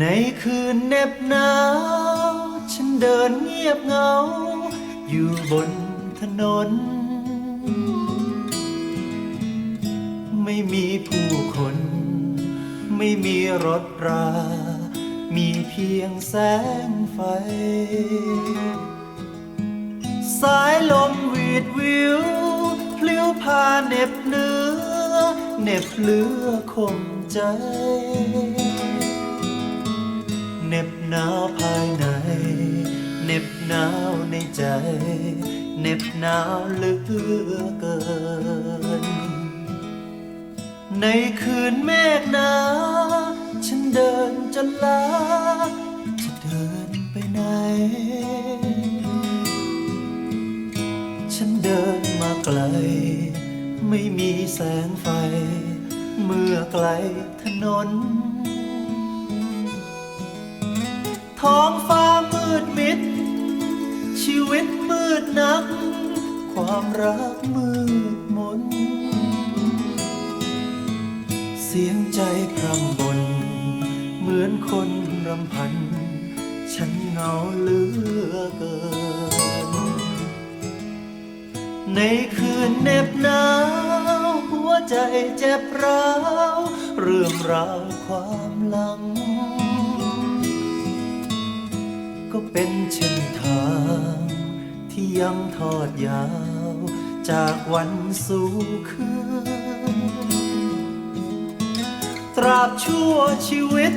ในคืนเหน็บหนาว ฉันเดินเงียบเหงา อยู่บนถนน ไม่มีผู้คน ไม่มีรถรา มีเพียงแสงไฟ สายลมวีดวิวพลิ้วพาเหน็บเนื้อเหน็บเลือคงใจ หนาวภายในเหน็บหนาวในใจเหน็บหนาวเหลือเกิน ในคืนเมฆหนาฉันเดินจนลาจะเดินไปไหน ฉันเดินมาไกล ไม่มีแสงไฟ เมื่อไกลถนน ท้องฟ้ามืดมิด ชีวิตมืดนัก ความรักมืดมน เสียงใจพรำบน เหมือนคนรำพัน ฉันเหงาเหลือเกิน ในคืนเหน็บหนาวหัวใจเจ็บร้าว เรื่องราวความหลัง ก็เป็นเช่นทาง ที่ยังทอดยาว จากวันสู่คืน ตราบชั่วชีวิต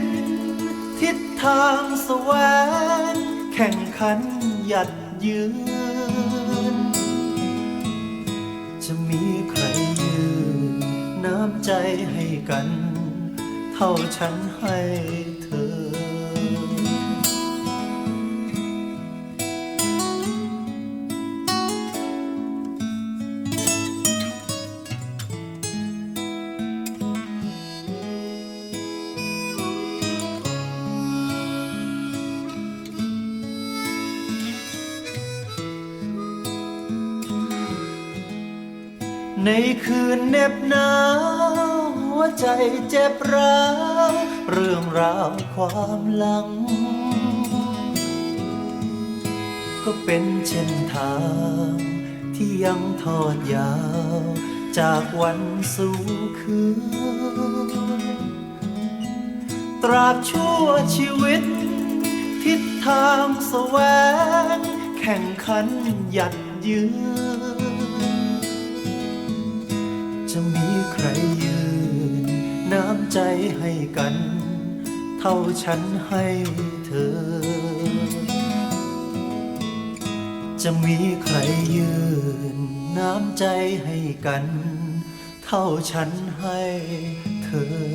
ทิศทางแสวงแข่งขันหยัดยืน จะมีใครยืน น้ำใจให้กัน เท่าฉันให้ ในคืนเหน็บหนาวหัวใจเจ็บร้าวเรื่องราวความหลัง ก็เป็นเช่นทางที่ยังทอดยาว จากวันสู่คืน ตราบชั่วชีวิต ทิศทางแสวง แข่งขันหยัดยืน ใจให้กัน เท่าฉันให้เธอ จะมีใครยืนน้ำใจให้กัน เท่าฉันให้เธอ